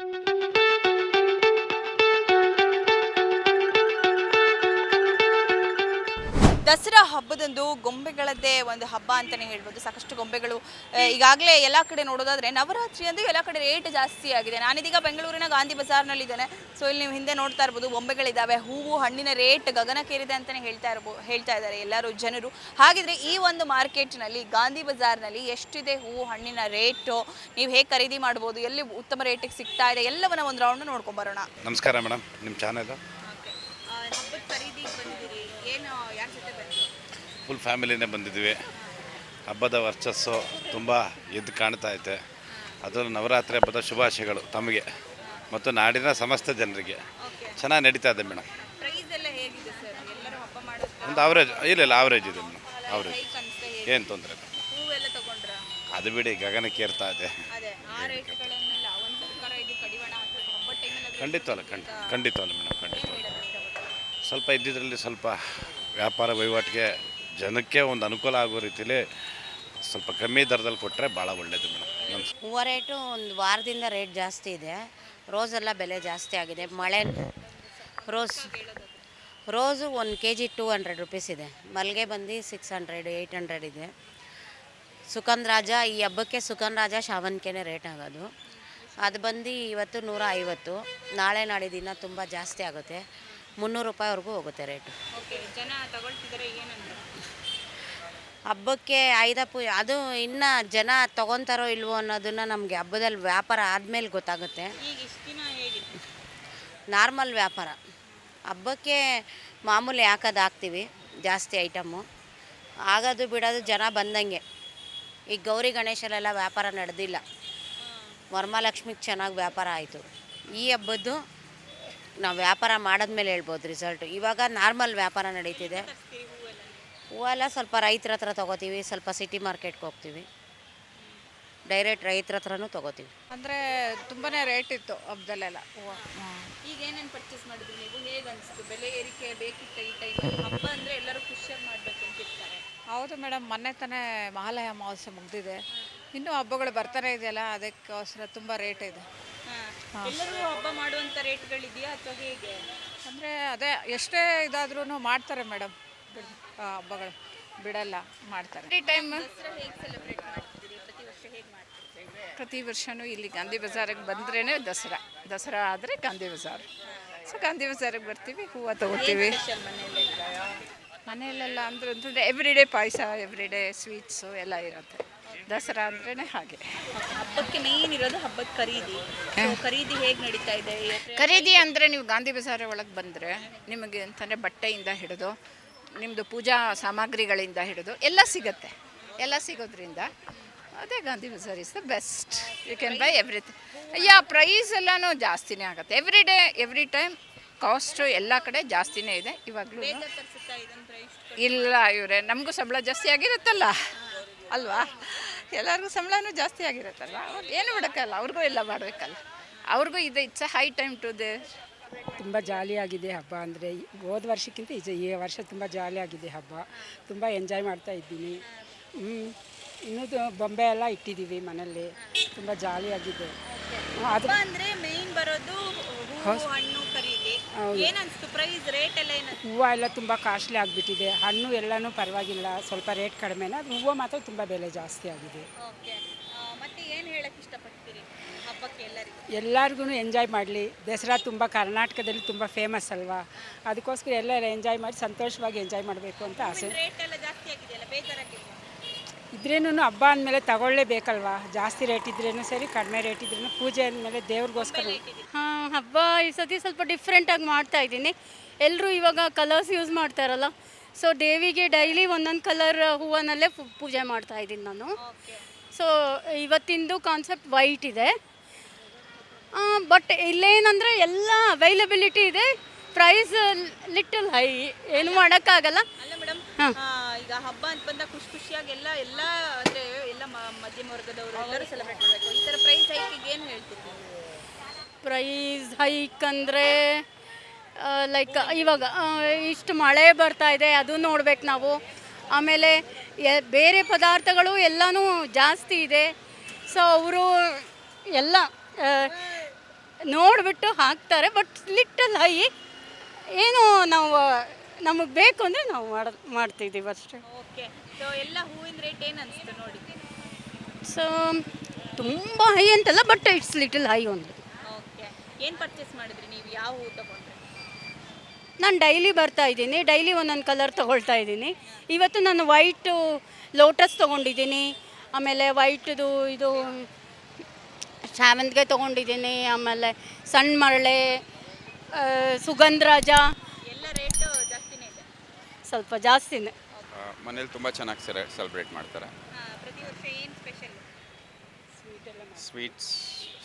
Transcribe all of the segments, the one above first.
Thank you. Dasara ಹಬ್ಬದಂದು ಗೊಂಬೆಗಳದ್ದೇ ಒಂದು ಹಬ್ಬ ಅಂತಾನೆ ಹೇಳ್ಬೋದು. ಸಾಕಷ್ಟು ಗೊಂಬೆಗಳು ಈಗಾಗಲೇ ಎಲ್ಲ ಕಡೆ ನೋಡೋದಾದ್ರೆ ನವರಾತ್ರಿ ಅಂದರೆ ಎಲ್ಲ ಕಡೆ ರೇಟ್ ಜಾಸ್ತಿ ಆಗಿದೆ. ನಾನಿದೀಗ ಬೆಂಗಳೂರಿನ ಗಾಂಧಿ ಬಜಾರ್ನಲ್ಲಿ ಇದ್ದೇನೆ. ಸೊ ಇಲ್ಲಿ ನೀವು ಹಿಂದೆ ನೋಡ್ತಾ ಇರ್ಬೋದು ಗೊಂಬೆಗಳಿದ್ದಾವೆ. ಹೂವು ಹಣ್ಣಿನ ರೇಟ್ ಗಗನಕ್ಕೇರಿದೆ ಅಂತಾನೆ ಹೇಳ್ತಾ ಇರ್ಬೋ ಹೇಳ್ತಾ ಇದ್ದಾರೆ ಎಲ್ಲರೂ ಜನರು. ಹಾಗಿದ್ರೆ ಈ ಒಂದು ಮಾರ್ಕೆಟ್ನಲ್ಲಿ ಗಾಂಧಿ ಬಜಾರ್ನಲ್ಲಿ ಎಷ್ಟಿದೆ ಹೂವು ಹಣ್ಣಿನ ರೇಟು ನೀವು ಹೇಗೆ ಖರೀದಿ ಮಾಡ್ಬೋದು? ಎಲ್ಲಿ ಉತ್ತಮ ರೇಟಿಗೆ ಸಿಗ್ತಾ ಇದೆ? ಎಲ್ಲವನ್ನ ಒಂದು ರೌಂಡ್ ನೋಡ್ಕೊಂಡ್ ಬರೋಣ. ನಮಸ್ಕಾರ ಮೇಡಮ್. ನಿಮ್ಮ ಚಾನಲ್ ಫುಲ್ ಫ್ಯಾಮಿಲಿನೇ ಬಂದಿದ್ವಿ. ಹಬ್ಬದ ವರ್ಚಸ್ಸು ತುಂಬ ಎದ್ದು ಕಾಣ್ತಾ ಐತೆ. ಅದರಲ್ಲೂ ನವರಾತ್ರಿ ಹಬ್ಬದ ಶುಭಾಶಯಗಳು ತಮಗೆ ಮತ್ತು ನಾಡಿನ ಸಮಸ್ತ ಜನರಿಗೆ. ಚೆನ್ನಾಗಿ ನಡೀತಾ ಇದೆ ಮೇಡಮ್. ಒಂದು ಆವ್ರೇಜ್ ಇಲ್ಲ ಇಲ್ಲ ಆವ್ರೇಜ್ ಇದೆ ಮೇಡಮ್ ಆವ್ರೇಜ್ ಏನು ತೊಂದರೆ ಅದು ಬಿಡಿ ಒಂದು ಸರ್ಕಾರ ಇದು. ಖಂಡಿತವಲ್ಲ, ಖಂಡಿ, ಖಂಡಿತವಲ್ಲ ಮೇಡಮ್ ಖಂಡಿತ ಸ್ವಲ್ಪ ಇದ್ದಿದ್ರಲ್ಲಿ ಸ್ವಲ್ಪ ವ್ಯಾಪಾರ ವಹಿವಾಟಿಗೆ ಜನಕ್ಕೆ ಒಂದು ಅನುಕೂಲ ಆಗೋ ರೀತಿಯಲ್ಲಿ ಸ್ವಲ್ಪ ಕಮ್ಮಿ ದರದಲ್ಲಿ ಕೊಟ್ಟರೆ ಭಾಳ ಒಳ್ಳೇದು ಮೇಡಮ್. ರೇಟು ಒಂದು ವಾರದಿಂದ ರೇಟ್ ಜಾಸ್ತಿ ಇದೆ. ರೋಸೆಲ್ಲ ಬೆಲೆ ಜಾಸ್ತಿ ಆಗಿದೆ. ಮಳೆ ರೋಸ್ ರೋಸು ಒಂದು K G two hundred rupees ಇದೆ. ಮಲ್ಲಿಗೆ ಬಂದು ಸಿಕ್ಸ್ ಹಂಡ್ರೆಡ್, ಏಯ್ಟ್ ಹಂಡ್ರೆಡ್ ಇದೆ. ಸುಖನ್ ರಾಜ, ಈ ಹಬ್ಬಕ್ಕೆ ಸುಖನ್ ರಾಜ ಶಾವಂತಿಗೆನೇ ರೇಟ್ ಆಗೋದು. ಅದು ಬಂದು ಇವತ್ತು ನೂರ ಐವತ್ತು. ನಾಳೆ ನಾಡಿದಿನ ತುಂಬ ಜಾಸ್ತಿ ಆಗುತ್ತೆ. ಮುನ್ನೂರು ರೂಪಾಯಿವರೆಗೂ ಹೋಗುತ್ತೆ ರೇಟು. ಓಕೆ ಜನ ತಗೊಳ್ತಿದ್ದಾರೆ ಏನಂದ್ರೆ? ಹಬ್ಬಕ್ಕೆ ಆಯುಧ ಪೂಜೆ ಅದು ಇನ್ನು ಜನ ತೊಗೊತಾರೋ ಇಲ್ವೋ ಅನ್ನೋದನ್ನು ನಮಗೆ ಹಬ್ಬದಲ್ಲಿ ವ್ಯಾಪಾರ ಆದಮೇಲೆ ಗೊತ್ತಾಗುತ್ತೆ. ಈಗ ಇಷ್ಟು ದಿನ ಹೇಗಿತ್ತು ನಾರ್ಮಲ್ ವ್ಯಾಪಾರ. ಹಬ್ಬಕ್ಕೆ ಮಾಮೂಲಿ ಹಾಕೋದು ಹಾಕ್ತೀವಿ ಜಾಸ್ತಿ ಐಟಮ್ಮು ಆಗೋದು ಬಿಡೋದು ಜನ ಬಂದಂಗೆ. ಈಗ ಗೌರಿ ಗಣೇಶಲೆಲ್ಲ ವ್ಯಾಪಾರ ನಡೆದಿಲ್ಲ. ವರಮಹಾಲಕ್ಷ್ಮಿಗೆ ಚೆನ್ನಾಗಿ ವ್ಯಾಪಾರ ಆಯಿತು. ಈ ಹಬ್ಬದ್ದು ನಾವು ವ್ಯಾಪಾರ ಮಾಡಿದ್ಮೇಲೆ ಹೇಳ್ಬೋದು ರಿಸಲ್ಟ್ ಇವಾಗ ನಾರ್ಮಲ್ ವ್ಯಾಪಾರ ನಡೀತಿದೆ. ಹೂವೆಲ್ಲ ಸ್ವಲ್ಪ ರೈತರ ಹತ್ರ ತೊಗೋತೀವಿ ಸ್ವಲ್ಪ ಸಿಟಿ ಮಾರ್ಕೆಟ್ಗೆ ಹೋಗ್ತೀವಿ. ಡೈರೆಕ್ಟ್ ರೈತರ ಹತ್ರನೂ ತೊಗೋತೀವಿ. ಅಂದರೆ ತುಂಬಾ ರೇಟ್ ಇತ್ತು ಹಬ್ಬದಲ್ಲೆಲ್ಲ ಹೂವು. ಈಗ ಏನೇನು ಪರ್ಚೇಸ್ ಮಾಡಿದ್ರಿ ನೀವು? ಹೇಗೆ ಅನಿಸ್ತು? ಬೆಲೆ ಏರಿಕೆ ಬೇಕಿತ್ತ ಈ ಟೈಮಲ್ಲಿ ಹಬ್ಬ ಅಂದರೆ ಎಲ್ಲರೂ ಖುಷಿಯಾಗಿ ಮಾಡಬೇಕು ಅಂತ ಇರ್ತಾರೆ. ಹೌದು ಮೇಡಮ್ ಮೊನ್ನೆ ತಾನೇ ಮಹಾಲಯ ಅಮಾವಾಸ್ಯೆ ಮುಗಿದಿದೆ. ಇನ್ನೂ ಹಬ್ಬಗಳು ಬರ್ತಾನೆ ಇದೆಯಲ್ಲ ಅದಕ್ಕೋಸ್ಕರ ತುಂಬ ರೇಟ್ ಇದೆ. ಎಲ್ಲರೂ ಹಬ್ಬ ಮಾಡುವಂಥ ರೇಟ್ಗಳಿದೆಯಾ ಅಥವಾ ಹೇಗೆ? ಅಂದರೆ ಅದೇ ಎಷ್ಟೇ ಇದಾದ್ರೂ ಮಾಡ್ತಾರೆ ಮೇಡಮ್. ಹಬ್ಬಗಳು. ಬಿಡಲ್ಲ ಮಾಡ್ತಾರೆ. ಈ ಟೈಮ್ ದಸರಾ ಹೇಗೆ ಸೆಲೆಬ್ರೇಟ್ ಮಾಡ್ತಿದ್ದೀರಿ? ಪ್ರತಿ ವರ್ಷ ಹೇಗೆ ಮಾಡ್ತೀರಿ ಪ್ರತಿ ವರ್ಷವೂ ಇಲ್ಲಿ ಗಾಂಧಿ ಬಜಾರಿಗೆ ಬಂದ್ರೇ ದಸರಾ. ದಸರಾ ಆದರೆ ಗಾಂಧಿ ಬಜಾರ್. ಸೊ ಗಾಂಧಿ ಬಜಾರಿಗೆ ಬರ್ತೀವಿ ಹೂವು ತಗೋತೀವಿ. ಸ್ಪೆಷಲ್ ಮನೆಯಲ್ಲೆಲ್ಲ? ಅಂದ್ರೆ ಅಂತಂದರೆ ಎವ್ರಿ ಡೇ ಪಾಯಸ ಎವ್ರಿಡೇ ಸ್ವೀಟ್ಸು ಎಲ್ಲ ಇರುತ್ತೆ. ದಸರಾ ಅಂದ್ರೇ ಹಾಗೆ. ಹಬ್ಬಕ್ಕೆ ಮೇನ್ ಇರೋದು ಹಬ್ಬದ ಖರೀದಿ. So, ಖರೀದಿ ಹೇಗೆ ನಡೀತಾ ಇದೆ? ಖರೀದಿ ಅಂದರೆ ನೀವು ಗಾಂಧಿ ಬಜಾರ್ ಒಳಗೆ ಬಂದರೆ ನಿಮಗೆ ಅಂತಂದರೆ ಬಟ್ಟೆಯಿಂದ ಹಿಡಿದು ನಿಮ್ಮದು ಪೂಜಾ ಸಾಮಗ್ರಿಗಳಿಂದ ಹಿಡಿದು ಎಲ್ಲ ಸಿಗುತ್ತೆ. ಎಲ್ಲ ಸಿಗೋದ್ರಿಂದ ಅದೇ Gandhi Bazaar is the best you can buy everything yeah price ಎಲ್ಲನೂ ಜಾಸ್ತಿನೇ ಆಗುತ್ತೆ. Every day every time cost ಎಲ್ಲ ಕಡೆ ಜಾಸ್ತಿನೇ ಇದೆ. ಇವಾಗಲೂ ಇಲ್ಲ ಇವರೇ ನಮಗೂ ಸಂಬಳ ಜಾಸ್ತಿ ಆಗಿರುತ್ತಲ್ಲ? ಅಲ್ವಾ? ಎಲ್ಲರಿಗೂ ಸಂಬಳನೂ ಜಾಸ್ತಿ ಆಗಿರುತ್ತಲ್ಲ ಅವ್ರು ಏನು ಬಿಡೋಕ್ಕಲ್ಲ ಅವ್ರಿಗೂ ಎಲ್ಲ ಮಾಡಬೇಕಲ್ಲ. ಅವ್ರಿಗೂ ಇದೆ it's high time today. ತುಂಬ ಜಾಲಿಯಾಗಿದೆ ಹಬ್ಬ ಅಂದರೆ ಹೋದ ವರ್ಷಕ್ಕಿಂತ ಈ ವರ್ಷ ತುಂಬ ಜಾಲಿಯಾಗಿದೆ ಹಬ್ಬ. ತುಂಬ ಎಂಜಾಯ್ ಮಾಡ್ತಾ ಇದ್ದೀನಿ. ಹ್ಞೂ ಇನ್ನೂ ಬೊಂಬೆ ಎಲ್ಲ ಇಟ್ಟಿದ್ದೀವಿ ಮನೇಲಿ ತುಂಬ ಜಾಲಿಯಾಗಿದೆ ಅದು ಹಬ್ಬ ಅಂದ್ರೆ ಮೇನ್ ಬರೋದು ಹಣ್ಣು ಖರೀದಿ ಏನ್ ಅನ್ಸ್ತು ಪ್ರೈಸ್ ರೇಟ್ ಎಲ್ಲ ಏನ್ ಹೂವು ಎಲ್ಲ ತುಂಬ ಕಾಸ್ಟ್ಲಿ ಆಗಿಬಿಟ್ಟಿದೆ. ಹಣ್ಣು ಎಲ್ಲನೂ ಪರವಾಗಿಲ್ಲ. ಸ್ವಲ್ಪ ರೇಟ್ ಕಡಿಮೆನ. ಅದು ಹೂವು ಮಾತ್ರ ತುಂಬ ಬೆಲೆ ಜಾಸ್ತಿ ಆಗಿದೆ. ಓಕೆ ಮತ್ತೆ ಏನು ಹೇಳಕ್ ಇಷ್ಟಪಡ್ತೀರಿ ಹಬ್ಬಕ್ಕೆ ಎಲ್ಲರಿಗೂ? ಎಲ್ಲರಿಗೂ ಎಂಜಾಯ್ ಮಾಡಲಿ. ದಸರಾ ತುಂಬ ಕರ್ನಾಟಕದಲ್ಲಿ ತುಂಬ ಫೇಮಸ್ ಅಲ್ವಾ? ಅದಕ್ಕೋಸ್ಕರ ಎಲ್ಲರೂ ಎಂಜಾಯ್ ಮಾಡಿ ಸಂತೋಷವಾಗಿ ಎಂಜಾಯ್ ಮಾಡಬೇಕು ಅಂತ ಆಸೆ. ರೇಟ್ ಎಲ್ಲ ಜಾಸ್ತಿ ಆಗಿದೆಯಲ್ಲ ಇದ್ರೇನು ಹಬ್ಬ ಅಂದಮೇಲೆ ತಗೊಳ್ಳೇಬೇಕಲ್ವಾ? ಜಾಸ್ತಿ ರೇಟ್ ಇದ್ರೇನು ಸರಿ ಕಡಿಮೆ ರೇಟ್ ಇದ್ರೂ ಪೂಜೆ ಅಂದಮೇಲೆ ದೇವ್ರಿಗೋಸ್ಕರ. ಹಾಂ ಹಬ್ಬ ಈ ಸತಿ ಸ್ವಲ್ಪ ಡಿಫ್ರೆಂಟಾಗಿ ಮಾಡ್ತಾ ಇದ್ದೀನಿ. ಎಲ್ಲರೂ ಇವಾಗ ಕಲರ್ಸ್ ಯೂಸ್ ಮಾಡ್ತಾರಲ್ಲ ಸೊ ದೇವಿಗೆ ಡೈಲಿ ಒಂದೊಂದು ಕಲರ್ ಹೂವನಲ್ಲೇ ಪೂಜೆ ಮಾಡ್ತಾ ಇದ್ದೀನಿ ನಾನು. ಸೊ ಇವತ್ತಿಂದು ಕಾನ್ಸೆಪ್ಟ್ ವೈಟ್ ಇದೆ. ಬಟ್ ಇಲ್ಲೇನಂದರೆ ಎಲ್ಲ ಅವೈಲಬಿಲಿಟಿ ಇದೆ. ಪ್ರೈಸ್ ಲಿಟಲ್ ಹೈ ಏನು ಮಾಡೋಕ್ಕಾಗಲ್ಲ. ಹಾಂ. ಈಗ ಹಬ್ಬ ಅಂತ ಬಂದಾಗ ಖುಷಿ ಖುಷಿಯಾಗಿ ಎಲ್ಲ ಎಲ್ಲ ಅಂದ್ರೆ ಎಲ್ಲ ಮಧ್ಯಮ ವರ್ಗದವರು ಎಲ್ಲರೂ ಸೆಲೆಬ್ರೇಟ್ ಮಾಡಬೇಕು. ಈ ತರ ಪ್ರೈಸ್ ಹೈಕಿಗೆ ಏನು ಹೇಳ್ತೀರಿ? ನೀವು? ಪ್ರೈಸ್ ಹೈಕ್ ಅಂದರೆ ಲೈಕ್ ಇವಾಗ ಇಷ್ಟು ಮಳೆ ಬರ್ತಾ ಇದೆ ಅದು ನೋಡ್ಬೇಕು ನಾವು. ಆಮೇಲೆ ಬೇರೆ ಪದಾರ್ಥಗಳು ಎಲ್ಲನೂ ಜಾಸ್ತಿ ಇದೆ. ಸೊ ಅವರು ಎಲ್ಲ ನೋಡಿಬಿಟ್ಟು ಹಾಕ್ತಾರೆ ಬಟ್ ಲಿಟಲ್ ಹೈ ಏನು ನಾವು ನಮಗೆ ಬೇಕು ಅಂದರೆ ನಾವು ಮಾಡ ಮಾಡ್ತಿದ್ದೀವಿ ಅಷ್ಟೇ. ಓಕೆ. ಸೊ ಎಲ್ಲ ಹೂವಿನ ರೇಟ್ ಏನು ಅನಿಸ್ತು ನೋಡಿ? ಸೊ ತುಂಬ ಹೈ ಅಂತಲ್ಲ ಬಟ್ ಇಟ್ಸ್ ಲಿಟಲ್ ಹೈ ಒಂದು ಓಕೆ. ಏನು ಪರ್ಚೇಸ್ ಮಾಡಿದ್ರಿ ನೀವು? ಯಾವ ಹೂ ತಗೊಂಡ್ರಿ? ನಾನು ಡೈಲಿ ಬರ್ತಾ ಇದ್ದೀನಿ. ಡೈಲಿ ಒಂದೊಂದು ಕಲರ್ ತೊಗೊಳ್ತಾ ಇದ್ದೀನಿ. ಇವತ್ತು ನಾನು ವೈಟು ಲೋಟಸ್ ತೊಗೊಂಡಿದ್ದೀನಿ. ಆಮೇಲೆ ವೈಟ್ದು ಇದು ಶಾವಂತಿಗೆ ತೊಗೊಂಡಿದ್ದೀನಿ. ಆಮೇಲೆ ಸಣ್ಣ ಮರಳೆ ಸುಗಂಧರಾಜ ಎಲ್ಲ ರೇಟು ಜಾಸ್ತಿನೇ ಇದೆ ಸ್ವಲ್ಪ ಜಾಸ್ತಿನೇ. ಮನೇಲಿ ತುಂಬ ಚೆನ್ನಾಗಿ ಸೆರೆ ಸೆಲೆಬ್ರೇಟ್ ಮಾಡ್ತಾರೆ. ಪ್ರತಿ ವರ್ಷ ಏನು special sweets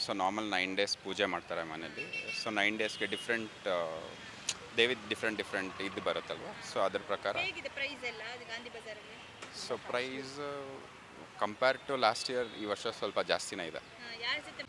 so normal nine days ಪೂಜೆ ಮಾಡ್ತಾರೆ ಮನೇಲಿ. ಸೊ ನೈನ್ ಡೇಸ್ಗೆ ಡಿಫ್ರೆಂಟ್ ದೇವಿ ಡಿಫ್ರೆಂಟ್ ಡಿಫ್ರೆಂಟ್ ಇದು ಬರುತ್ತಲ್ವ? ಸೊ ಅದ್ರ ಪ್ರಕಾರ. ಹೇಗಿದೆ ಪ್ರೈಸ್ ಎಲ್ಲ ಅದು Gandhi ಬಜಾರಲ್ಲಿ? So price compare to last year ಈ ವರ್ಷ ಸ್ವಲ್ಪ ಜಾಸ್ತಿನೇ ಇದೆ. ಯಾರ ಜೊತೆ